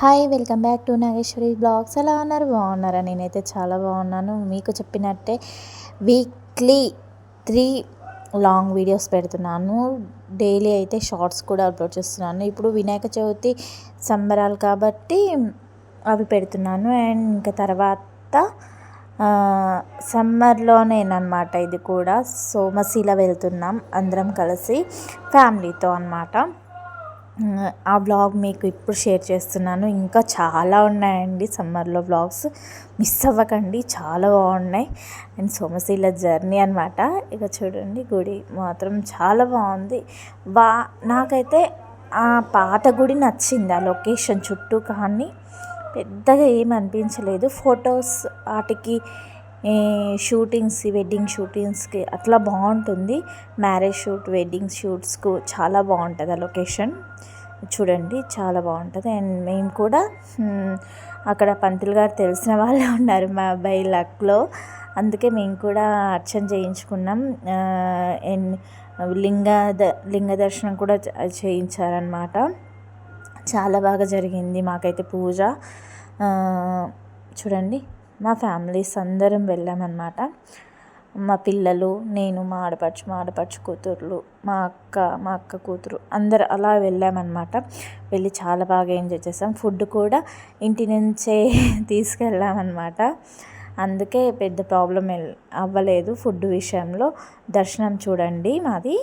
Hi welcome back to Nageshwari blogs. ఎలా ఉన్నారు? బాగున్నారా? నేనైతే చాలా బాగున్నాను. మీకు చెప్పినట్టే వీక్లీ త్రీ లాంగ్ వీడియోస్ పెడుతున్నాను. డైలీ అయితే షార్ట్స్ కూడా అప్లోడ్ చేస్తున్నాను. ఇప్పుడు వినాయక చవితి సంబరాలు కాబట్టి అవి పెడుతున్నాను. అండ్ ఇంకా తర్వాత సమ్మర్లోనేనమాట ఇది కూడా. సోమశీల వెళ్తున్నాం. అందరం కలిసి ఫ్యామిలీతో అనమాట ఆ వ్లాగ్ మీకు ఇప్పుడు షేర్ చేస్తున్నాను. ఇంకా చాలా ఉన్నాయండి సమ్మర్లో వ్లాగ్స్. మిస్ అవ్వకండి చాలా బాగున్నాయి. అండ్ సోమశీల జర్నీ అనమాట ఇక చూడండి గుడి మాత్రం చాలా బాగుంది. వా నాకైతే ఆ పాత గుడి నచ్చింది ఆ లొకేషన్ చుట్టూ కానీ పెద్దగా ఏం అనిపించలేదు. ఫొటోస్ వాటికి షూటింగ్స్ వెడ్డింగ్ షూటింగ్స్కి అట్లా బాగుంటుంది. మ్యారేజ్ షూట్ వెడ్డింగ్ షూట్స్కు చాలా బాగుంటుంది ఆ లొకేషన్. చూడండి చాలా బాగుంటుంది. అండ్ మేము కూడా అక్కడ పంతులు గారు తెలిసిన వాళ్ళే ఉన్నారు మా అబ్బాయి లక్లో. అందుకే మేము కూడా అర్చన చేయించుకున్నాం. అండ్ లింగ ద లింగ దర్శనం కూడా చేయించారనమాట చాలా బాగా జరిగింది మాకైతే పూజ. చూడండి. మా ఫ్యామిలీస్ అందరం వెళ్ళామన్నమాట. మా పిల్లలు నేను మా ఆడపడుచు మా ఆడపడుచు కూతుర్లు మా అక్క మా అక్క కూతురు అందరు అలా వెళ్ళామన్నమాట. వెళ్ళి చాలా బాగా ఎంజాయ్ చేసాం. ఫుడ్ కూడా ఇంటి నుంచే తీసుకెళ్ళామన్నమాట. అందుకే పెద్ద ప్రాబ్లం అవ్వలేదు ఫుడ్ విషయంలో. దర్శనం చూడండి మాది.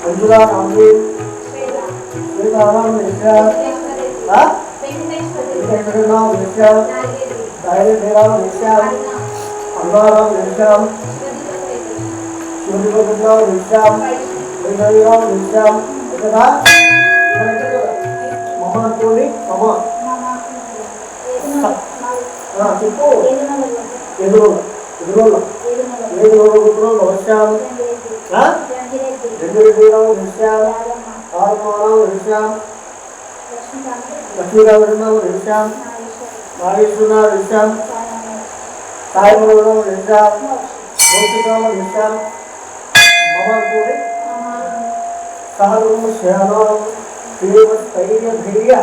మంజులా అమృత్ శ్రీరామ వెంకటేశ్వర వెంకటేశ్వర వెంకటేశ్వర సాయి శ్రీరామ వెంకటేశ్వర అంబారం నిలిచాం శివలింగం నిలిచాం వైదవిగా నిలిచాం కదా మమ అనుకోండి మమ చెప్పు ఎదురు ఎదురు ఏడు రోజులు నిలిచాం రెండు దూరం నిలిచాం ఆరు మానం నిలిచాం లక్ష్మీరామ నిలిచాం నాగేశ్వరరావు నిలిచాం నమస్కారం సాయిబాబు నమస్కారం కౌశికరావు నమస్కారం మమ అనుకోండి సహరు శరణం స్థైర్యధైర్య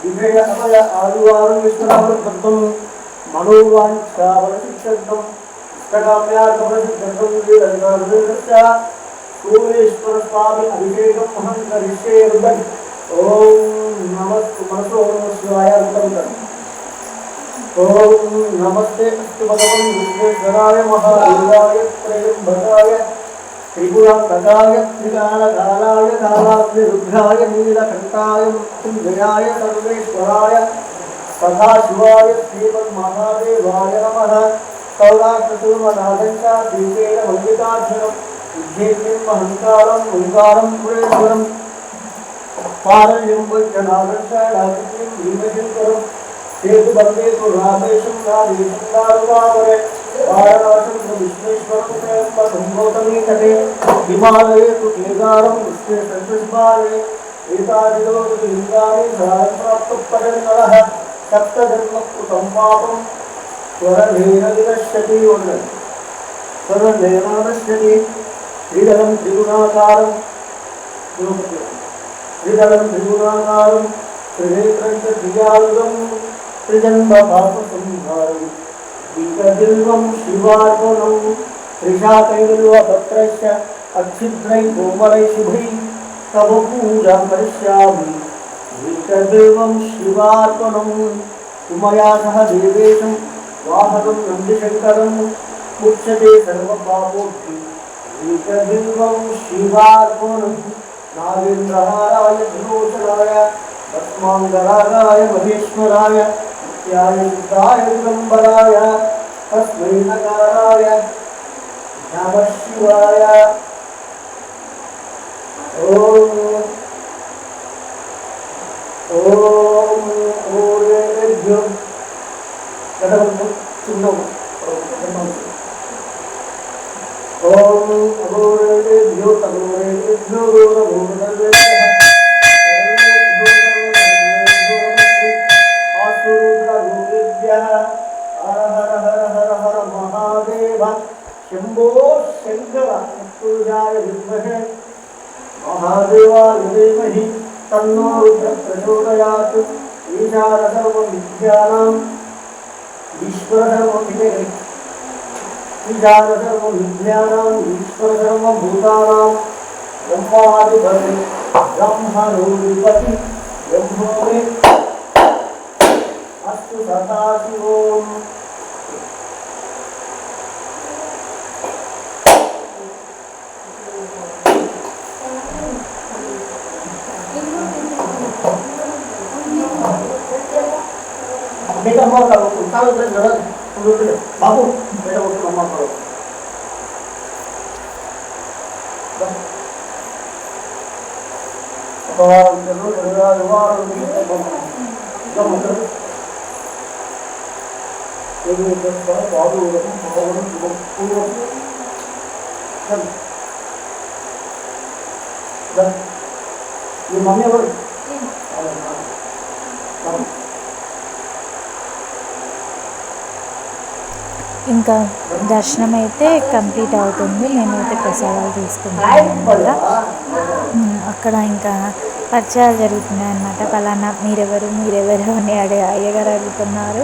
విజయ అమయ ఆదివారం విశ్వనామృతం మనోవాంఛావరసిద్ధం ఇష్టకామ్యార్థవరసిద్ధం వీరజనార్దనస్య సూర్యేశ్వర స్వామి అభిషేకం అహం కరిష్యే రుదన్ ఓం నమస్తు మనసో నమ శివాయ రుదన్ ఓం నమస్తే అస్తు భగవన్ విశ్వేశ్వరాయ మహాదేవాయ త్రయంబకాయ త్రిపురకటాయ త్రికాళకాలాయ కాలాగ్నిరుద్రాయ నీలకంఠాయ మృత్యుంజయాయ సర్వేశ్వరాయ సదాశివాయ శ్రీమన్మహాదేవాయ నమ. సౌరాష్ట్రతుర్మనాథంకా దీపేన వందితార్జునం మహంకారం ఓంకారం పురేశ్వరం. పారయం వైద్యనాథంకా రాజకీయం భీమశంకరం చేతు బంధేషు రాధేశం రాధేశంగారువాదరే వారణాశం విష్ణేశ్వరం ప్రేమ సంభోతమీకటే హిమాలయే తు కేదారం విష్ణే సంతృష్మాలే ఏతాదిలో లింగాని సహస్రాప్త పరంగళః సప్తధర్మకు సంపాపం స్వరవేరవినశ్యతి ఉన్నది స్వరవేరానశ్యతి శ్రీధరం త్రిగుణాకారం శ్రీధరం త్రిగుణాకారం త్రినేత్రం దియాలుగం त्रिदण्डपापसंहारं दीपदीर्घं शिवार्पणं त्रिशाकैलवपत्रस्य अक्षिद्रै कोमलै तव करिष्यामि। सह देवेशं वाहकं नन्दिशङ्करं मुच्यते सर्वपापोभ्यं दीपदीर्घं शिवार्पणं नागेन्द्रहाराय धनोचराय महेश्वराय ध्यायितायम्बराय तस्मै ओम नमः ओम ॐ ॐ ॐभ्यो घटवन्तु चिह्नम् ॐ अभूरेभ्यो तभूरेभ्यो गौरभूतर्वे हर हर हर हर हर महादेव। शंभो शंकर सूर्याय विद्महे महादेवाय धीमहि तन्नो रुद्र प्रचोदयात् ईशानसर्वविद्यानाम् ईश्वरधर्मभिजय ईशानसर्वविद्यानाम् ईश्वरधर्मभूतानां ब्रह्मादिपति ब्रह्मरूपिपति ब्रह्मोरे मे अस्तु सदाशिवोम् बेटा मत करो उठाओ इधर जरा बाबू बेटा उठ मम्मा करो भगवान चलो जरा भगवान जब मतलब एक एक बार మీ మమ్మీ ఎవరు ఇంకా దర్శనం అయితే కంప్లీట్ అవుతుంది. మేమైతే ప్రసాదాలు తీసుకుంటాం అక్కడ ఇంకా పరిచయాలు జరుగుతున్నాయి అన్నమాట. పలానా మీరెవరు మీరెవరు అని అడిగి అయ్యగారు అడుగుతున్నారు.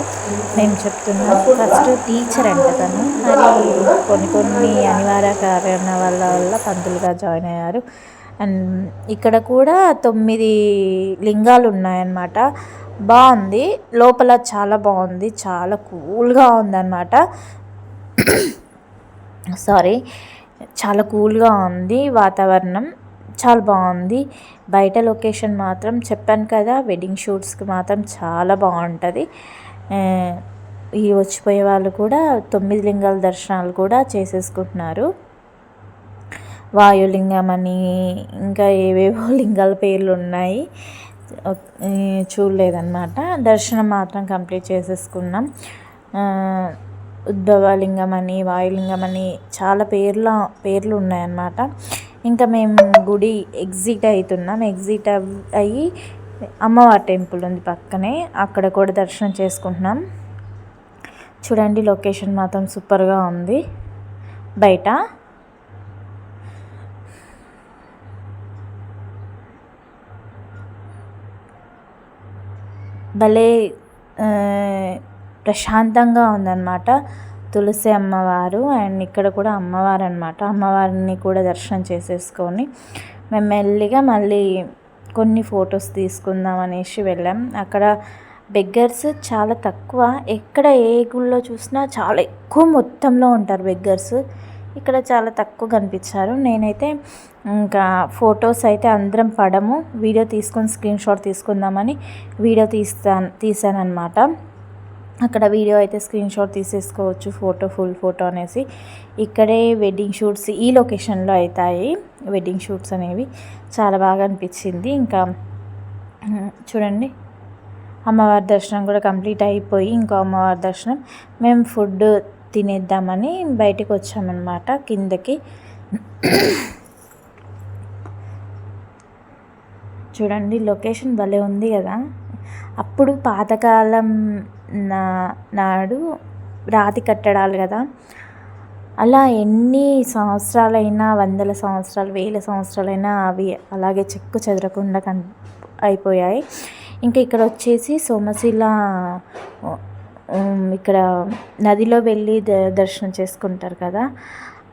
మేము చెప్తున్నాం. ఫస్ట్ టీచర్ అంట తను. మరి కొన్ని కొన్ని అనివార్య కారణాల వల్ల వల్ల పంతులుగా జాయిన్ అయ్యారు. అండ్ ఇక్కడ కూడా తొమ్మిది లింగాలు ఉన్నాయన్నమాట. బాగుంది. లోపల చాలా బాగుంది. చాలా కూల్గా ఉందన్నమాట. సారీ. చాలా కూల్గా ఉంది వాతావరణం. చాలా బాగుంది. బయట లొకేషన్ మాత్రం చెప్పాను కదా వెడ్డింగ్ షూట్స్కి మాత్రం చాలా బాగుంటుంది. ఈ వచ్చిపోయే వాళ్ళు కూడా తొమ్మిది లింగాల దర్శనాలు కూడా చేసేసుకుంటున్నారు. వాయులింగం అని ఇంకా ఏవేవో లింగాల పేర్లు ఉన్నాయి. చూడలేదన్నమాట. దర్శనం మాత్రం కంప్లీట్ చేసేసుకున్నాం. ఉద్భవలింగం అని వాయులింగం అని చాలా పేర్ల పేర్లు ఉన్నాయన్నమాట. ఇంకా మేము గుడి ఎగ్జిట్ అవుతున్నాం. ఎగ్జిట్ అయ్యి అమ్మవారి టెంపుల్ ఉంది పక్కనే. అక్కడ కూడా దర్శనం చేసుకుంటున్నాం. చూడండి లొకేషన్ మాత్రం సూపర్గా ఉంది. బయట. భలే ప్రశాంతంగా ఉందన్నమాట. తులసి అమ్మవారు అండ్ ఇక్కడ కూడా అమ్మవారు అనమాట అమ్మవారిని కూడా దర్శనం చేసేసుకొని మేము మెల్లిగా మళ్ళీ కొన్ని ఫొటోస్ తీసుకుందాం అనేసి వెళ్ళాం. అక్కడ బెగ్గర్స్ చాలా తక్కువ. ఎక్కడ ఏ గుళ్ళో చూసినా చాలా ఎక్కువ మొత్తంలో ఉంటారు బెగ్గర్స్. ఇక్కడ చాలా తక్కువ కనిపించారు. నేనైతే ఇంకా ఫొటోస్ అయితే అందరం పడము. వీడియో తీసుకొని స్క్రీన్ షాట్ తీసుకుందామని వీడియో తీస్తాను తీసానమాట అక్కడ వీడియో అయితే స్క్రీన్ షాట్ తీసేసుకోవచ్చు ఫోటో ఫుల్ ఫోటో అనేసి. ఇక్కడే వెడ్డింగ్ షూట్స్ ఈ లొకేషన్లో అవుతాయి వెడ్డింగ్ షూట్స్ అనేవి. చాలా బాగా అనిపించింది. ఇంకా చూడండి. అమ్మవారి దర్శనం కూడా కంప్లీట్ అయిపోయి ఇంకో అమ్మవారి దర్శనం. మేము ఫుడ్ తినేద్దామని బయటికి వచ్చామన్నమాట కిందకి. చూడండి లొకేషన్ భలే ఉంది కదా. అప్పుడు పాతకాలం నా నాడు రాతి కట్టడాలు కదా. అలా ఎన్ని సంవత్సరాలైనా వందల సంవత్సరాలు వేల సంవత్సరాలైనా అవి అలాగే చెక్కు చెదరకుండా కన్ అయిపోయాయి. ఇంకా ఇక్కడ వచ్చేసి సోమశిల ఇక్కడ నదిలో వెళ్ళి ద- దర్శనం చేసుకుంటారు కదా.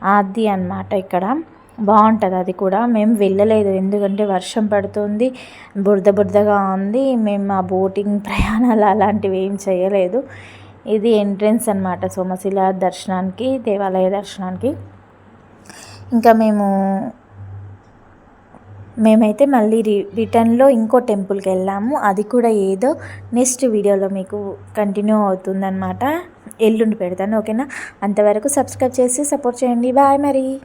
అది అన్నమాట ఇక్కడ. బాగుంటుంది అది కూడా. మేము వెళ్ళలేదు ఎందుకంటే వర్షం పడుతుంది బురద బురదగా ఉంది. మేము ఆ బోటింగ్ ప్రయాణాలు అలాంటివి ఏం చేయలేదు. ఇది ఎంట్రన్స్ అనమాట సోమశిల దర్శనానికి దేవాలయ దర్శనానికి. ఇంకా మేము మేమైతే మళ్ళీ రి రిటర్న్లో ఇంకో టెంపుల్కి వెళ్ళాము. అది కూడా ఏదో నెక్స్ట్ వీడియోలో మీకు కంటిన్యూ అవుతుందన్నమాట. ఎల్లుండి పెడతాను ఓకేనా? అంతవరకు సబ్స్క్రైబ్ చేసి సపోర్ట్ చేయండి. బాయ్ మరి.